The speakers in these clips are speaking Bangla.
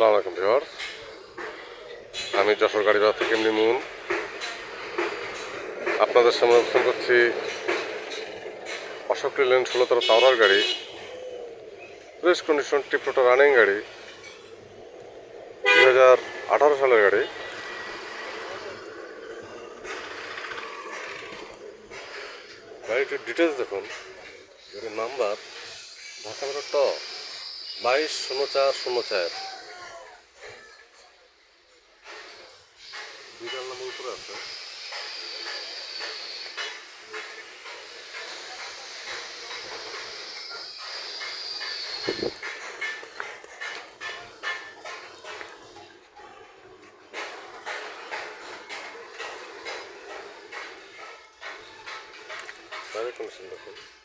আসসালামু আলাইকুম ভিওর আমি যশোর গাড়ি গাড়িবাজার থেকে এমনি মুন আপনাদের সামনে অবস্থান করছি অশোক লেন ষোলো তেরো তাওরার গাড়ি, ফ্রেশ কন্ডিশন টিপটোটা রানিং গাড়ি, দুই হাজার আঠারো সালের গাড়ি। গাড়িটির ডিটেলস দেখুন। গাড়ির নাম্বার ঢাকা ট, বাইশ শূন্য চার শূন্য চার। দুইটার নাম্বার উপরে আছে গাড়ির কন্ডিশন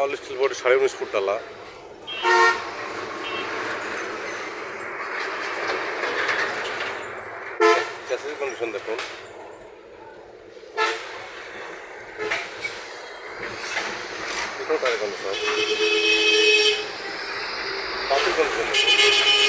অল স্টিল বডি সাড়ে উনিশ ফুট ডালা কন্ডিশন দেখুন। কন্ডিশন কন্ডিশন দেখুন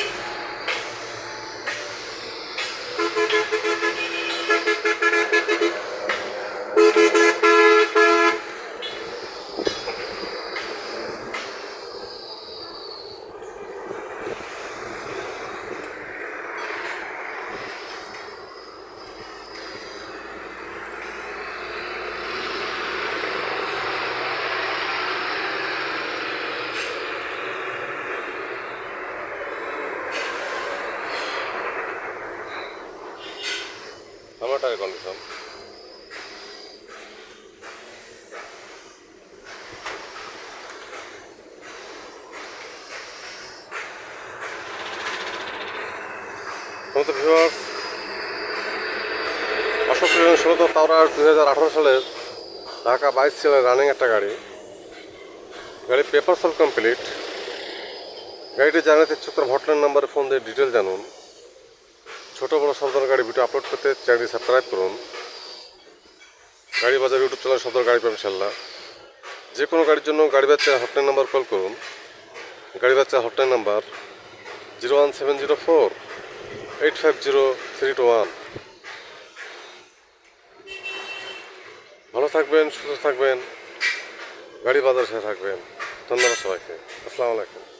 টায়ার কন্ডিশন। সমস্ত ভিউয়ার্স অশোক ষোলো তাওরার দুই হাজার আঠারো সালের ঢাকা বাইশ সালের রানিং একটা গাড়ি। গাড়ি পেপার সল কমপ্লিট গাড়িটি জানাতে ইচ্ছুক হটলাইন নাম্বারে ফোন দিয়ে ডিটেল জানুন। ছোট বড় সব ধরনের গাড়ি ভিডিও আপলোড করতে চ্যানেলটি সাবস্ক্রাইব করুন। গাড়ি বাজার ইউটিউব চ্যানেল সব ধরনের গাড়ি পাবেন ইনশাল্লাহ যে কোনো গাড়ির জন্য গাড়ি বাচ্চা হটলাইন নাম্বার কল করুন। গাড়ি বাচ্চা hotline number zero one seven zero four eight five zero three two one ভালো থাকবেন, সুস্থ থাকবেন। গাড়ি বাজার সাথে থাকবেন। ধন্যবাদ সবাইকে। আসসালামু আলাইকুম।